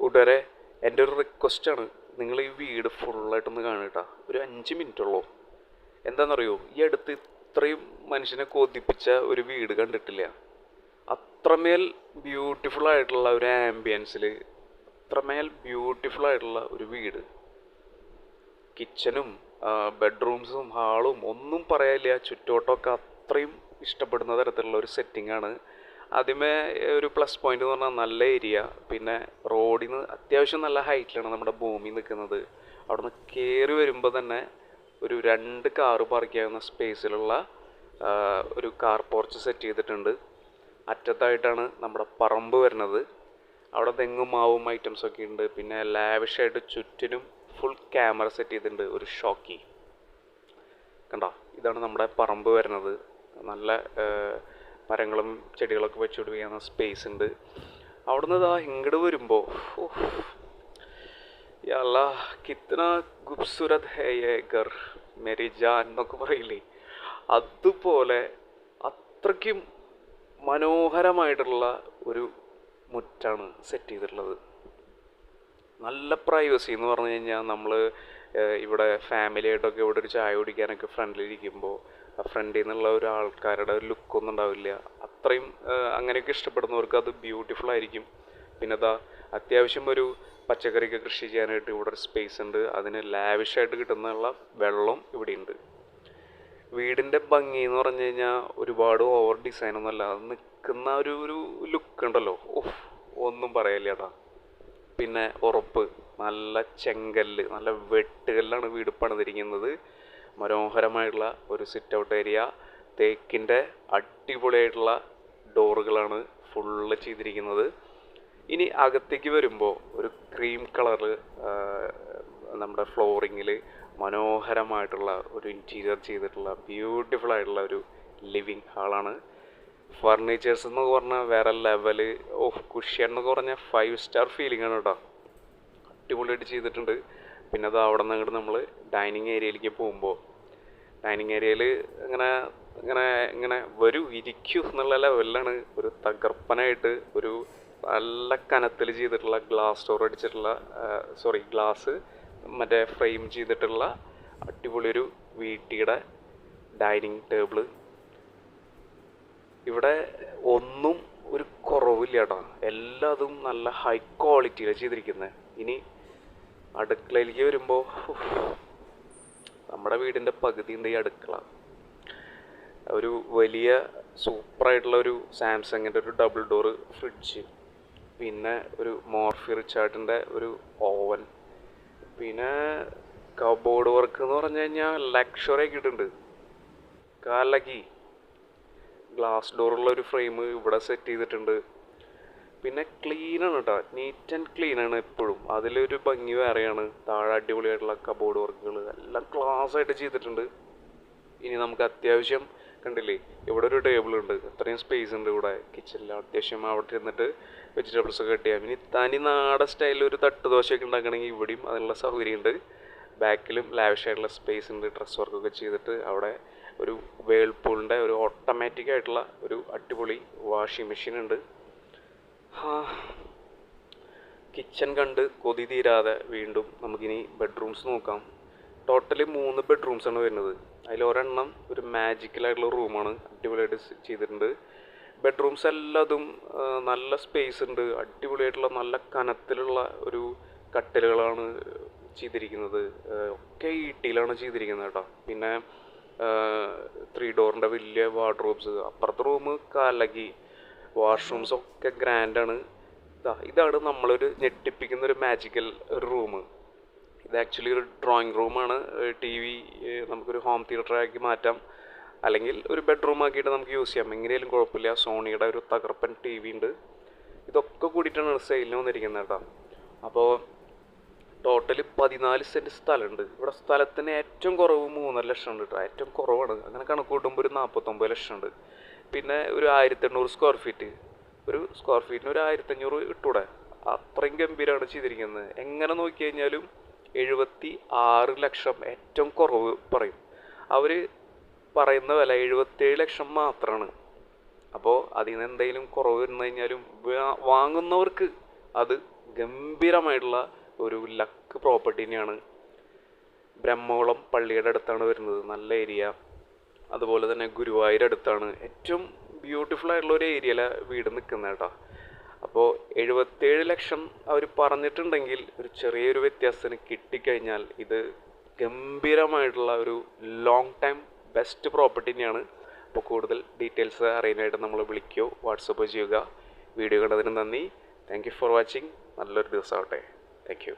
കൂട്ടുകാരെ എന്റെ ഒരു റിക്വസ്റ്റാണ് നിങ്ങൾ ഈ വീട് ഫുള്ളായിട്ടൊന്ന് കാണുക ഒരു അഞ്ച് മിനിറ്റ് ഉള്ളൂ. എന്താണെന്നറിയോ ഈ അടുത്ത് ഇത്രയും മനുഷ്യനെ കൊതിപ്പിച്ച ഒരു വീട് കണ്ടിട്ടില്ല. അത്രമേൽ ബ്യൂട്ടിഫുൾ ആയിട്ടുള്ള ഒരു ആംബിയൻസിൽ അത്രമേൽ ബ്യൂട്ടിഫുൾ ആയിട്ടുള്ള ഒരു വീട്. കിച്ചനും ബെഡ്റൂംസും ഹാളും ഒന്നും പറയാനില്ല. ചുറ്റോട്ടമൊക്കെ അത്രയും ഇഷ്ടപ്പെടുന്ന തരത്തിലുള്ള ഒരു സെറ്റിംഗ് ആണ്. ആദ്യമേ ഒരു പ്ലസ് പോയിന്റ് എന്ന് പറഞ്ഞാൽ നല്ല ഏരിയ പിന്നെ റോഡിൽ നിന്ന് അത്യാവശ്യം നല്ല ഹൈറ്റിലാണ് നമ്മുടെ ഭൂമി നിൽക്കുന്നത്. അവിടെ നിന്ന് കയറി വരുമ്പോൾ തന്നെ ഒരു രണ്ട് കാറ് പാർക്ക് ചെയ്യാവുന്ന സ്പേസിലുള്ള ഒരു കാർ പോർച്ച് സെറ്റ് ചെയ്തിട്ടുണ്ട്. അറ്റത്തായിട്ടാണ് നമ്മുടെ പറമ്പ് വരുന്നത്. അവിടെ തെങ്ങും മാവും ഐറ്റംസ് ഒക്കെ ഉണ്ട്. പിന്നെ ലാവിഷായിട്ട് ചുറ്റിനും ഫുൾ ക്യാമറ സെറ്റ് ചെയ്തിട്ടുണ്ട് ഒരു ഷോക്കി. കണ്ടോ? ഇതാണ് നമ്മുടെ പറമ്പ് വരുന്നത്. നല്ല മരങ്ങളും ചെടികളൊക്കെ വെച്ച് പിടിപ്പിക്കുന്ന സ്പേസ് ഉണ്ട്. അവിടുന്ന് ഇതാ ഇങ്ങോട്ട് വരുമ്പോൾ യല്ല കിത്തന ഖൂബ്സൂരത് ഹേ എന്നൊക്കെ പറയില്ലേ? അതുപോലെ അത്രയ്ക്കും മനോഹരമായിട്ടുള്ള ഒരു മുറ്റാണ് സെറ്റ് ചെയ്തിട്ടുള്ളത്. നല്ല പ്രൈവസി എന്ന് പറഞ്ഞു കഴിഞ്ഞാൽ നമ്മൾ ഇവിടെ ഫാമിലി ആയിട്ടൊക്കെ ഇവിടെ ഒരു ചായ കുടിക്കാനൊക്കെ ഫ്രണ്ടിലിരിക്കുമ്പോൾ ഫ്രണ്ടിൽ നിന്നുള്ള ഒരു ആൾക്കാരുടെ ഒരു ലുക്കൊന്നും ഉണ്ടാവില്ല. അത്രയും അങ്ങനെയൊക്കെ ഇഷ്ടപ്പെടുന്നവർക്ക് അത് ബ്യൂട്ടിഫുൾ ആയിരിക്കും. പിന്നെ അതാ അത്യാവശ്യം ഒരു പച്ചക്കറിയൊക്കെ കൃഷി ചെയ്യാനായിട്ട് ഇവിടെ ഒരു സ്പേസ് ഉണ്ട്. അതിന് ലാവിഷായിട്ട് കിട്ടുന്നുള്ള വെള്ളം ഇവിടെ ഉണ്ട് വീടിന്റെ ഭംഗി എന്ന് പറഞ്ഞു കഴിഞ്ഞാൽ ഒരുപാട് ഓവർ ഡിസൈൻ ഒന്നുമല്ല അത് നിൽക്കുന്ന ഒരു ഒരു ലുക്ക് ഉണ്ടല്ലോ. ഓഹ് ഒന്നും പറയല്ല അതാ പിന്നെ ഉറപ്പ് നല്ല ചെങ്കല്ല് നല്ല വെട്ടുകല്ലാണ് വീട് പണിതിരിക്കുന്നത്. മനോഹരമായിട്ടുള്ള ഒരു സിറ്റ് ഔട്ട് ഏരിയ തേക്കിന്റെ അടിപൊളിയായിട്ടുള്ള ഡോറുകളാണ് ഫുള്ള് ചെയ്തിരിക്കുന്നത്. ഇനി അകത്തേക്ക് വരുമ്പോൾ ഒരു ക്രീം കളറ് നമ്മുടെ ഫ്ലോറിങ്ങിൽ മനോഹരമായിട്ടുള്ള ഒരു ഇന്റീരിയർ ചെയ്തിട്ടുള്ള ബ്യൂട്ടിഫുൾ ആയിട്ടുള്ള ഒരു ലിവിങ് ഹാളാണ് ഫർണിച്ചേഴ്സ് എന്ന് പറഞ്ഞാൽ വേറെ ലെവൽ ഓഫ് കുഷ്യൻ എന്നൊക്കെ പറഞ്ഞാൽ ഫൈവ് സ്റ്റാർ ഫീലിംഗ് ആണ് കേട്ടോ അടിപൊളിയായിട്ട് ചെയ്തിട്ടുണ്ട്. പിന്നെ അത് അവിടെ നിന്ന് അങ്ങോട്ട് നമ്മൾ ഡൈനിങ് ഏരിയയിലേക്ക് പോകുമ്പോൾ ഡൈനിങ് ഏരിയയിൽ ഇങ്ങനെ ഇങ്ങനെ ഇങ്ങനെ വരൂ ഇരിക്കൂ എന്നുള്ള ലെവലിലാണ് ഒരു തകർപ്പനായിട്ട് ഒരു നല്ല കനത്തിൽ ചെയ്തിട്ടുള്ള ഗ്ലാസ് ഡോർ അടിച്ചിട്ടുള്ള സോറി ഗ്ലാസ് മറ്റേ ഫ്രെയിം ചെയ്തിട്ടുള്ള അടിപൊളി ഒരു വീട്ടിയുടെ ഡൈനിങ് ടേബിൾ ഇവിടെ ഒന്നും ഒരു കുറവില്ല കേട്ടോ എല്ലാതും നല്ല ഹൈ ക്വാളിറ്റിയിലാണ് ചെയ്തിരിക്കുന്നത് ഇനി അടുക്കളയിലേക്ക് വരുമ്പോൾ നമ്മുടെ വീടിന്റെ പകുതി ഉണ്ട് ഈ അടുക്കള. ഒരു വലിയ സൂപ്പറായിട്ടുള്ള ഒരു സാംസങ്ങിന്റെ ഒരു ഡബിൾ ഡോറ് ഫ്രിഡ്ജ് പിന്നെ ഒരു മോർഫി റിച്ചാർട്ടിന്റെ ഒരു ഓവൻ പിന്നെ കബോർഡ് വർക്ക് എന്ന് പറഞ്ഞു കഴിഞ്ഞാൽ ലക്ഷറി ആക്കിയിട്ടുണ്ട് കാലകി ഗ്ലാസ് ഡോറുള്ള ഒരു ഫ്രെയിം ഇവിടെ സെറ്റ് ചെയ്തിട്ടുണ്ട്. പിന്നെ ക്ലീൻ ആണ് കേട്ടോ നീറ്റ് ആൻഡ് ക്ലീൻ ആണ് എപ്പോഴും. അതിലൊരു ഭംഗി വേറെയാണ്. താഴെ അടിപൊളിയായിട്ടുള്ള കബോർഡ് വർക്കുകൾ എല്ലാം ക്ലാസ് ആയിട്ട് ചെയ്തിട്ടുണ്ട്. ഇനി നമുക്ക് അത്യാവശ്യം കണ്ടില്ലേ? ഇവിടെ ഒരു ടേബിൾ ഉണ്ട്. അത്രയും സ്പേസ് ഉണ്ട് ഇവിടെ. കിച്ചണിൽ അത്യാവശ്യം അവിടെ ഇരുന്നിട്ട് വെജിറ്റബിൾസ് ഒക്കെ കട്ട് ചെയ്യാം. ഇനി തനി നാടൻ സ്റ്റൈലിൽ ഒരു തട്ട് ദോശയൊക്കെ ഉണ്ടാക്കണമെങ്കിൽ ഇവിടെയും അതിനുള്ള സൗകര്യമുണ്ട്. ബാക്കിലും ലാവിഷായിട്ടുള്ള സ്പേസ് ഉണ്ട്. ഡ്രസ് വർക്കൊക്കെ ചെയ്തിട്ട് അവിടെ ഒരു വേൾപൂളിന്റെ ഒരു ഓട്ടോമാറ്റിക് ആയിട്ടുള്ള ഒരു അടിപൊളി വാഷിംഗ് മെഷീൻ ഉണ്ട്. കിച്ചൺ കണ്ട് കൊതി തീരാതെ വീണ്ടും നമുക്കിനി ബെഡ്റൂംസ് നോക്കാം. ടോട്ടലി മൂന്ന് ബെഡ്റൂംസ് ആണ് വരുന്നത്. അതിൽ ഒരെണ്ണം ഒരു മാജിക്കലായിട്ടുള്ള റൂമാണ് അടിപൊളിയായിട്ട് ചെയ്തിട്ടുണ്ട്. ബെഡ്റൂംസ് എല്ലാതും നല്ല സ്പേസ് ഉണ്ട്. അടിപൊളിയായിട്ടുള്ള നല്ല കനത്തിലുള്ള ഒരു കട്ടിലുകളാണ് ചെയ്തിരിക്കുന്നത്. ഒക്കെ ഈട്ടിയിലാണ് ചെയ്തിരിക്കുന്നത് കേട്ടോ. പിന്നെ ത്രീ ഡോറിന്റെ വലിയ വാർഡ്രോബ്സ് അപ്പുറത്തെ റൂം കലകി. വാഷ്റൂംസ് ഒക്കെ ഗ്രാൻഡാണ് ഇതാ ഇതാണ് നമ്മളൊരു ഞെട്ടിപ്പിക്കുന്ന ഒരു മാജിക്കൽ ഒരു റൂം ഇത് ആക്ച്വലി ഒരു ഡ്രോയിങ് റൂമാണ് ടി വി നമുക്കൊരു ഹോം തിയേറ്ററാക്കി മാറ്റാം. അല്ലെങ്കിൽ ഒരു ബെഡ്റൂം ആക്കിയിട്ട് നമുക്ക് യൂസ് ചെയ്യാം. എങ്ങനെയാലും കുഴപ്പമില്ല. സോണിയുടെ ഒരു തകർപ്പൻ ടി വി ഉണ്ട്. ഇതൊക്കെ കൂടിയിട്ടാണ് സെയിലിന് വന്നിരിക്കുന്നത് കേട്ടോ. അപ്പോൾ ടോട്ടൽ പതിനാല് സെന്റ് സ്ഥലമുണ്ട്. ഇവിടെ സ്ഥലത്തിന് ഏറ്റവും കുറവ് മൂന്നര ലക്ഷം ഉണ്ട് കേട്ടോ. ഏറ്റവും കുറവാണ്. അങ്ങനെ കണക്ക് കൂട്ടുമ്പോൾ ഒരു നാൽപ്പത്തൊമ്പത് ലക്ഷം ഉണ്ട്. പിന്നെ ഒരു ആയിരത്തി എണ്ണൂറ് സ്ക്വയർ ഫീറ്റ് ഒരു സ്ക്വയർ ഫീറ്റിന് ഒരു ആയിരത്തഞ്ഞൂറ് ഇട്ടൂടെ? അത്രയും ഗംഭീരമാണ് ചെയ്തിരിക്കുന്നത്. എങ്ങനെ നോക്കി കഴിഞ്ഞാലും എഴുപത്തി ആറ് ലക്ഷം ഏറ്റവും കുറവ് പറയും. അവർ പറയുന്ന വില എഴുപത്തേഴ് ലക്ഷം മാത്രമാണ് അപ്പോൾ അതിൽ നിന്ന് എന്തെങ്കിലും കുറവ് വന്നു കഴിഞ്ഞാലും വാങ്ങുന്നവർക്ക് അത് ഗംഭീരമായിട്ടുള്ള ഒരു ലക്ക് പ്രോപ്പർട്ടി തന്നെയാണ് ബ്രഹ്മകുളം പള്ളിയുടെ അടുത്താണ് വരുന്നത്. നല്ല ഏരിയ അതുപോലെ തന്നെ ഗുരുവായൂർ അടുത്താണ്. ഏറ്റവും ബ്യൂട്ടിഫുൾ ആയിട്ടുള്ള ഒരു ഏരിയയിലെ വീട് നിൽക്കുന്നത് കേട്ടോ അപ്പോൾ എഴുപത്തേഴ് ലക്ഷം അവർ പറഞ്ഞിട്ടുണ്ടെങ്കിൽ ഒരു ചെറിയൊരു വ്യത്യാസത്തിന് കിട്ടിക്കഴിഞ്ഞാൽ ഇത് ഗംഭീരമായിട്ടുള്ള ഒരു ലോങ് ടൈം ബെസ്റ്റ് പ്രോപ്പർട്ടി തന്നെയാണ്. അപ്പോൾ കൂടുതൽ ഡീറ്റെയിൽസ് അറിയാനായിട്ട് നമ്മൾ വിളിക്കുകയോ വാട്സപ്പോ ചെയ്യുക. വീഡിയോ കണ്ടതിന് നന്ദി. താങ്ക് യു ഫോർ വാച്ചിങ് നല്ലൊരു ദിവസമാവട്ടെ. Thank you